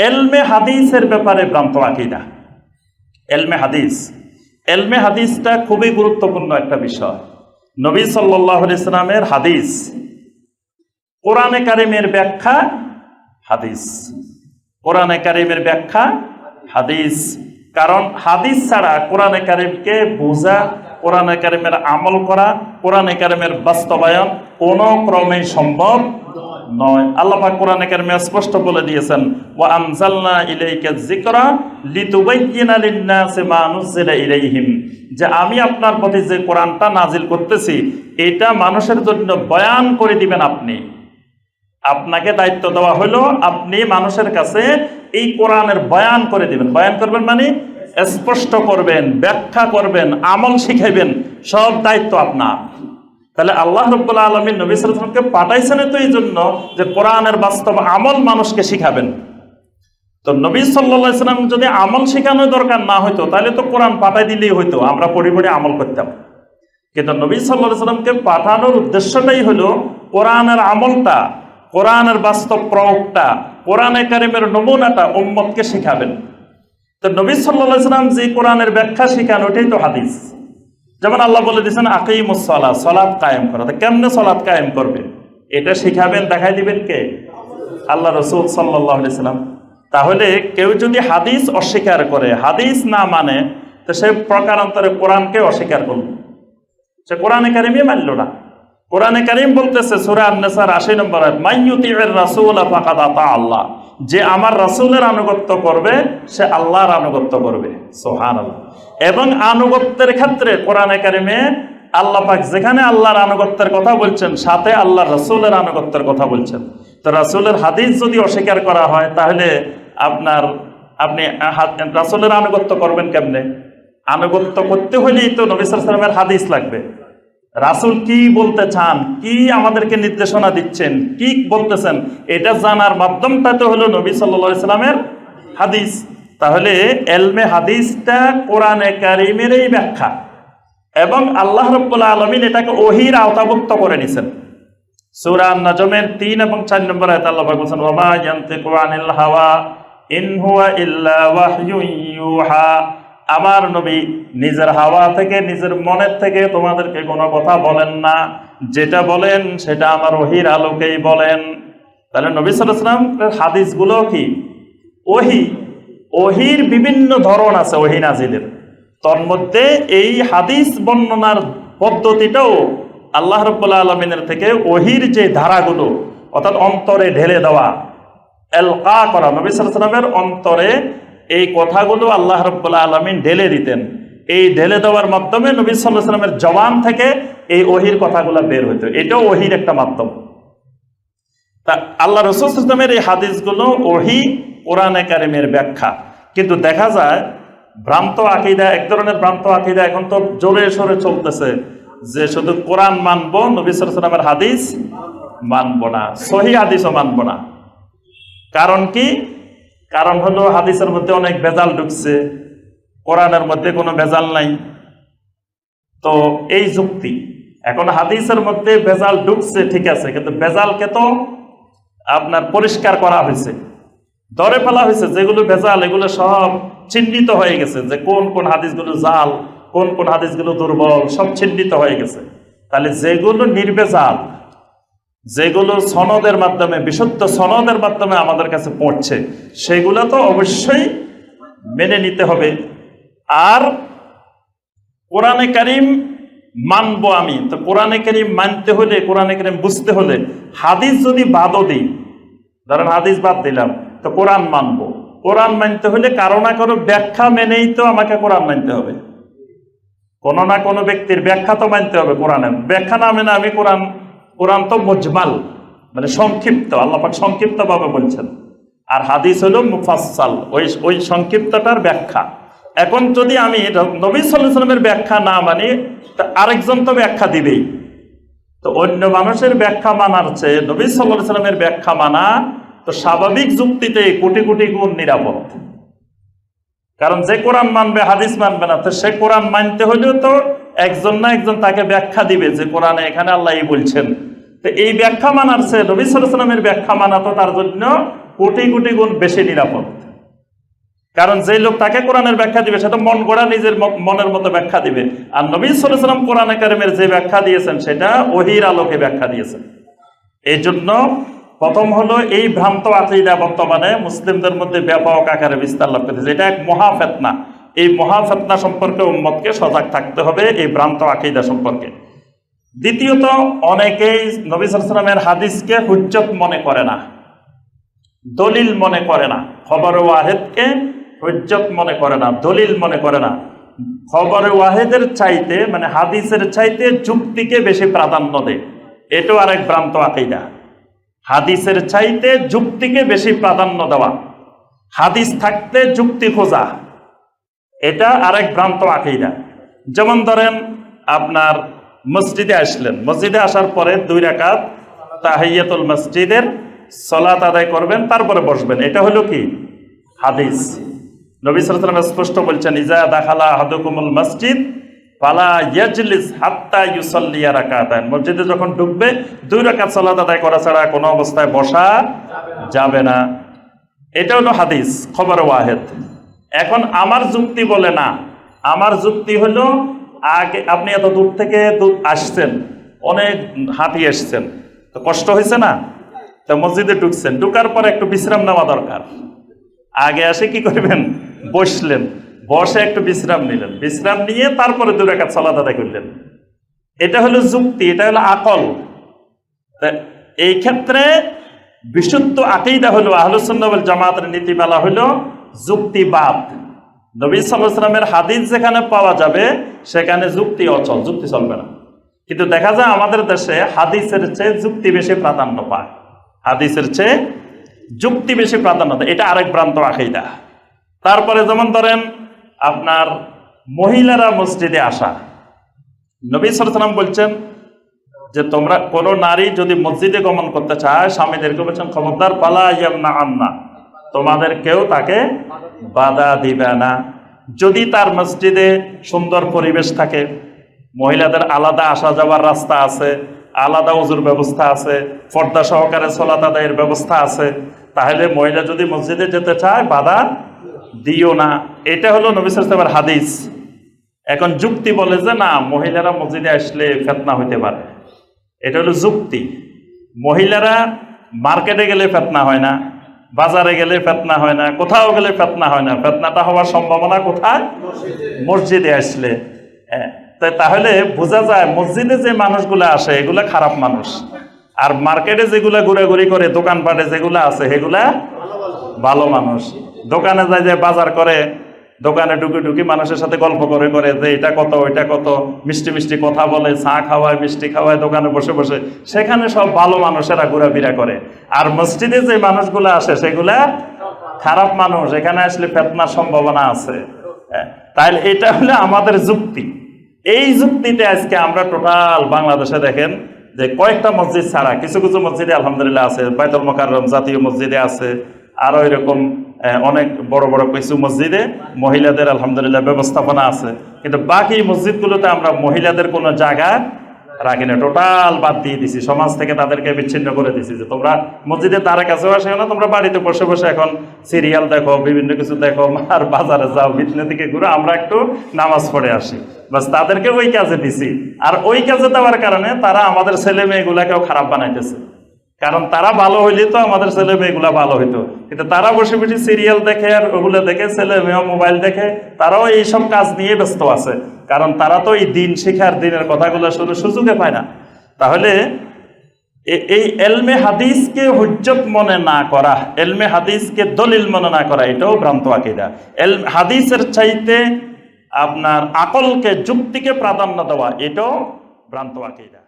এলমে হাদিসের ব্যাপারে ভ্রান্ত আকিদা। এলমে হাদিস। এলমে হাদিসটা খুবই গুরুত্বপূর্ণ একটা বিষয়। নবী সাল্লাহ ইসলামের হাদিস। কোরআনে কারিমের ব্যাখ্যা, হাদিস। কোরআনে কারিমের ব্যাখ্যা, হাদিস। কারণ হাদিস ছাড়া কোরআনে কারিমকে বোঝা, কোরআনে কারিমের আমল করা, কোরআনে কারিমের বাস্তবায়ন কোনো ক্রমে সম্ভব নয়। আল্লাহ কোরআনে কারিমে স্পষ্ট বলে দিয়েছেন, ওয়া আনজালনা ইলাইকা যিকরা লিতুবাইয়িনা লিন-নাসি মা ইলাইহিম। যে আমি আপনার প্রতি যে কোরআনটা নাজিল করতেছি, এটা মানুষের জন্য বয়ান করে দিবেন আপনি। আপনাকে দায়িত্ব দেওয়া হলো আপনি মানুষের কাছে এই কোরআনের বয়ান করে দিবেন। বয়ান করবেন মানে স্পষ্ট করবেন, ব্যাখ্যা করবেন, আমল শিখাইবেন, সব দায়িত্ব আপনার। তাহলে আল্লাহ রব্বুল্লাহ আলমী নবী সালামকে পাঠাইছেন তো এই জন্য যে কোরআনের বাস্তব আমল মানুষকে শিখাবেন। তো নবী সাল্লা সাল্লাম যদি আমল শেখানোর দরকার না হইতো, তাহলে তো কোরআন পাঠাই দিলেই হইতো, আমরা পড়ি আমল করতাম। কিন্তু নবী সাল্লাহ সাল্লামকে পাঠানোর উদ্দেশ্যটাই হলো কোরআনের আমলটা, কোরআনের বাস্তব প্রয়োগটা, কোরআনে কারিমের নমুনাটা উম্মতকে শিখাবেন। তো নবী সাল্লাহ সাল্লাম যে কোরআনের ব্যাখ্যা শিখান, ওটাই তো হাদিস। যেমন আল্লাহ বলে দিয়েছেন আকিমুসলা সলাৎ কায়েম করা। তো কেমনে সলাৎ কায়েম করবে? এটা শিখাবেন, দেখাই দিবেন কে? আল্লাহ রসুল সাল্লাহ সাল্লাম। তাহলে কেউ যদি হাদিস অস্বীকার করে, হাদিস না মানে তো সে প্রকারান্তরে কোরআনকে অস্বীকার করল সে কোরআনে কারিমই মানল না। কোরআনে কারিম বলতেছে, সুরা আশি নম্বর মাইয়ুতির রাসুল আল্লাহ। যে আমার রাসূলের আনুগত্য করবে, সে আল্লাহর আনুগত্য করবে। সোহান এবং আনুগত্যের ক্ষেত্রে কোরআনে কারিমে আল্লাহ পাক যেখানে আল্লাহর আনুগত্যের কথা বলছেন, সাথে আল্লাহ রসুলের আনুগত্যের কথা বলছেন। তো রাসূলের হাদিস যদি অস্বীকার করা হয়, তাহলে আপনার, আপনি রাসূলের আনুগত্য করবেন কেমনে? আনুগত্য করতে হলেই তো নবী সাল্লামের হাদিস লাগবে। রাসুল কি বলতে চান? কি আমাদেরকে নির্দেশনা দিচ্ছেন? কি বলতেছেন? এটা জানার মাধ্যমটা তো হলো নবী সাল্লা ইসলামের হাদিস। তাহলে এলমে হাদিসটা কোরআনে কারিমেরই ব্যাখ্যা। এবং আল্লাহ রব্বুল্লা আলমিন এটাকে ওহির আওতাভুক্ত করে নিছেন। সুরা নজমের তিন এবং চার নম্বর আয়ত আল্লাহ বলছেন ওমা ইয়ান্তিকু আনিল হাওয়া ইন ইল্লা ওয়াহয়ুন ইউহা। আমার নবী নিজের হাওয়া থেকে, নিজের মনের থেকে তোমাদেরকে কোনো কথা বলেন না। যেটা বলেন, সেটা আমার ওহির আলোকেই বলেন। তাহলে নবী সাল্লাম হাদিসগুলো কি? ওহি, ওহির বিভিন্ন ধরন আছে ওহি নাজিলের। তন্মধ্যে এই হাদিস বর্ণনার পদ্ধতিটাও আল্লাহ রব্বুল্লা আলমিনের থেকে ওহির যে ধারাগুলো, অর্থাৎ অন্তরে ঢেলে দেওয়া, এলকা করা, নবী সাল্লামের অন্তরে এই কথাগুলো আল্লাহ রব্বুল্লাহ আলমিন ঢেলে দিতেন। এই ঢেলে দেওয়ার মাধ্যমে নবী সাল্লাহ সাল্লামের জবান থেকে এই ওহির কথাগুলো বের হইতো। এটাও ওহির একটা মাধ্যম। তা আল্লাহ রসুলের এই হাদিসগুলো ওহি কোরআনে কারিমের ব্যাখ্যা। কিন্তু দেখা যায়, ভ্রান্ত আকিদা, এক ধরনের ভ্রান্ত আকিদা এখন তো জোরে সোরে চলতেছে যে শুধু কোরআন মানবো, নবী সাল্লামের হাদিস মানবো না, সহি হাদিসও মানবো না। কারণ কি? কারণ হলো হাদিসের মধ্যে অনেক ভেজাল ঢুকছে, কোরআনের মধ্যে কোনো ভেজাল নাই। তো এই যুক্তি, এখন হাদিসের মধ্যে ভেজাল ঢুকছে ঠিক আছে, কিন্তু ভেজালকে তো আপনার পরিষ্কার করা হয়েছে, ধরে ফেলা হয়েছে, যেগুলো ভেজাল, এগুলো সব চিহ্নিত হয়ে গেছে, যে কোন কোন হাদিসগুলো জাল, কোন কোন হাদিসগুলো দুর্বল, সব চিহ্নিত হয়ে গেছে। তাহলে যেগুলো নির্বেজাল যেগুলো সনদের মাধ্যমে, বিশুদ্ধ সনদের মাধ্যমে আমাদের কাছে পড়ছে, সেগুলো তো অবশ্যই মেনে নিতে হবে। আর কোরআনে কারিম মানবো আমি। তো কোরআনে কারিম মানতে হলে, কোরআনে কারিম বুঝতে হলে হাদিস যদি বাদও দিই, ধরেন হাদিস বাদ দিলাম, তো কোরআন মানবো। কোরআন মানতে হলে কারও না কারও ব্যাখ্যা মেনেই তো আমাকে কোরআন মানতে হবে। কোনো না কোনো ব্যক্তির ব্যাখ্যা তো মানতে হবে কোরআনের। ব্যাখ্যা না মেনে আমি কোরআন কোরআন তো মজমাল মানে সংক্ষিপ্ত আল্লাপাক সংক্ষিপ্তভাবে বলছেন। আর হাদিস হল মুফাসাল ওই ওই সংক্ষিপ্তটার ব্যাখ্যা। এখন যদি আমি নবী সাল্লাহ সাল্লামের ব্যাখ্যা না মানি, তা আরেকজন তো ব্যাখ্যা দিবেই। তো অন্য মানুষের ব্যাখ্যা মানার চেয়ে নবী সাল্লাহ সাল্লামের ব্যাখ্যা মানা, তো স্বাভাবিক যুক্তিতে কোটি কোটি গুণ নিরাপদ। কারণ যে কোরআন মানবে, হাদিস মানবে না, তো সে কোরআন মানতে হলেও তো একজন না একজন তাকে ব্যাখ্যা দিবে যে কোরআনে এখানে আল্লাহ বলছেন। তো এই ব্যাখ্যা মানার সে নবী সাল্লামের ব্যাখ্যা মানা তো তার জন্য কোটি কোটি গুণ বেশি নিরাপদ। কারণ যে লোক তাকে কোরআনের ব্যাখ্যা দিবে সেটা মন গড়া নিজের মনের মতো ব্যাখ্যা দিবে। আর নবী সাল্লাম কোরআনে কারিমের যে ব্যাখ্যা দিয়েছেন, সেটা ওহির আলোকে ব্যাখ্যা দিয়েছেন। এই জন্য প্রথম হলো এই ভ্রান্ত আকিদা বর্তমানে মুসলিমদের মধ্যে ব্যাপক আকারে বিস্তার লাভ করতেছে। এটা এক মহাফেতনা এই মহাফেতনা সম্পর্কে উম্মতকে সজাগ থাকতে হবে, এই ভ্রান্ত আকিদা সম্পর্কে। দ্বিতীয়ত, অনেকেই নবী সালামের হাদিসকে হুজ্জত মনে করে না, দলিল মনে করে না, খবর ওয়াহেদকে হুজ্জত মনে করে না, দলিল মনে করে না। খবর ওয়াহেদের চাইতে মানে হাদিসের চাইতে যুক্তিকে বেশি প্রাধান্য দেয়। এটাও আরেক ভ্রান্ত আকিদা। হাদিসের চাইতে যুক্তিকে বেশি প্রাধান্য দেওয়া। হাদিস থাকতে যুক্তি খোঁজা, এটা আরেক ভ্রান্ত আকিদা। যেমন ধরেন, আপনার মসজিদে আসলেন। মসজিদে আসার পরে দুই রাকাত তাহিয়াতুল মসজিদের সলাত আদায় করবেন, তারপরে বসবেন। এটা হলো কি? হাদিস। নবী সাল্লাম স্পষ্ট বলছেন, ইজা দাখালা হাদুকুমুল মসজিদ, ফালা ইয়াজলিস হাত্তা ইউসাল্লিয়া রাকাতান। মসজিদে যখন ঢুকবে, দুই রাকাত সালাত আদায় করা ছাড়া কোনো অবস্থায় বসা যাবে না। এটা হলো হাদিস, খবর ওয়াহেদ। এখন আমার যুক্তি বলে না। আমার যুক্তি হলো আগে আপনি এত দূর থেকে দূর আসছেন, অনেক হাঁটি এসছেন। তো কষ্ট হয়েছে না? তো মসজিদে ঢুকছেন। ঢুকার পর একটু বিশ্রাম নেওয়া দরকার। আগে আসে কি করবেন? বসলেন। বসে একটু বিশ্রাম নিলেন। বিশ্রাম নিয়ে তারপরে দু রেখা সালাদ আদায় করলেন। এটা হলো যুক্তি, এটা হলো আকল। এই ক্ষেত্রে বিশুদ্ধ আকিদা হলো আহলুসুন্নবল জামাতের নীতিমালা হলো যুক্তিবাদ। নবী সাল্লামের হাদিস যেখানে পাওয়া যাবে, সেখানে যুক্তি অচল, যুক্তি চলবে না। কিন্তু দেখা যায় আমাদের দেশে হাদিসের চেয়ে যুক্তি বেশি প্রাধান্য পায়। হাদিসের চেয়ে যুক্তি বেশি প্রাধান্য দেয়। এটা আরেক প্রান্ত আকিদা। তারপরে যেমন ধরেন, আপনার মহিলারা মসজিদে আসা। নবী সাল্লাম বলছেন যে, তোমরা কোনো নারী যদি মসজিদে গমন করতে চায়, স্বামীদেরকে বলছেন, খবরদার পালা ইয়াম না আন্না তোমাদের কেউ তাকে বাধা দিবে না। যদি তার মসজিদে সুন্দর পরিবেশ থাকে, মহিলাদের আলাদা আসা যাওয়ার রাস্তা আছে, আলাদা উজুর ব্যবস্থা আছে, পর্দা সহকারে সলাত আদায়ের ব্যবস্থা আছে, তাহলে মহিলা যদি মসজিদে যেতে চায়, বাধা দিও না। এটা হলো নবী সাল্লামের হাদিস। এখন যুক্তি বলে যে, না, মহিলারা মসজিদে আসলে ফেতনা হইতে পারে। এটা হলো যুক্তি। মহিলারা মার্কেটে গেলে ফেতনা হয় না। বাজারে গেলে ফেতনা হয় না, কোথাও গেলে ফেতনা হয় না। ফেতনাটা হওয়ার সম্ভাবনা কোথায়? মসজিদে আসলে। তাই তাহলে বোঝা যায় মসজিদে যে মানুষগুলো আসে, এগুলা খারাপ মানুষ। আর মার্কেটে যেগুলা ঘুরাঘুরি করে, দোকানপাটে যেগুলো আছে, সেগুলা ভালো মানুষ। দোকানে যায় যে বাজার করে দোকানে ঢুকে ঢুকি মানুষের সাথে গল্প করে করে যে এটা কত ওইটা কত মিষ্টি মিষ্টি কথা বলে চা খাওয়ায় মিষ্টি খাওয়ায় দোকানে বসে বসে। সেখানে সব ভালো মানুষেরা ঘোরাফেরা করে। আর মসজিদে যে মানুষগুলো আসে সেগুলা খারাপ মানুষ। এখানে আসলে ফেতনার সম্ভাবনা আছে। হ্যাঁ, তাহলে এটা হলো আমাদের যুক্তি। এই যুক্তিতে আজকে আমরা টোটাল বাংলাদেশে দেখেন যে কয়েকটা মসজিদ ছাড়া কিছু কিছু মসজিদে আলহামদুলিল্লাহ আছে বাইতুল মোকাররম জাতীয় মসজিদে আছে আরও এরকম অনেক বড় বড় কিছু মসজিদে মহিলাদের আলহামদুলিল্লাহ ব্যবস্থাপনা আছে। কিন্তু বাকি মসজিদগুলোতে আমরা মহিলাদের কোনো জায়গা রাখি না। টোটাল বাদ দিয়ে দিছি। সমাজ থেকে তাদেরকে বিচ্ছিন্ন করে দিছি যে তোমরা মসজিদের দ্বারা কাছেও আসে না, তোমরা বাড়িতে বসে বসে এখন সিরিয়াল দেখো, বিভিন্ন কিছু দেখো আর বাজারে যাও বিছনে থেকে ঘুরে, আমরা একটু নামাজ পড়ে আসি। বাস তাদেরকে ওই কাজে দিছি। আর ওই কাজে দেওয়ার কারণে তারা আমাদের ছেলে মেয়েগুলাকেও খারাপ বানাইতেছে। কারণ তারা ভালো হইলে তো আমাদের ছেলে মেয়েগুলা ভালো হইতো। কিন্তু তারা বসে বসে সিরিয়াল দেখে আর ওগুলো দেখে, ছেলে মেয়ে মোবাইল দেখে, তারাও এইসব কাজ নিয়ে ব্যস্ত আছে। কারণ তারা তো এই দিন শিখার দিনের কথাগুলো শুনে সুযোগে পায় না। তাহলে এই এলমে হাদিসকে হুজ্জত মনে না করা, এলমে হাদিসকে দলিল মনে না করা, এটাও ভ্রান্ত আকিদা। এল, হাদিসের চাইতে আপনার আকলকে, যুক্তিকে প্রাধান্য দেওয়া, এটাও ভ্রান্ত আকিদা।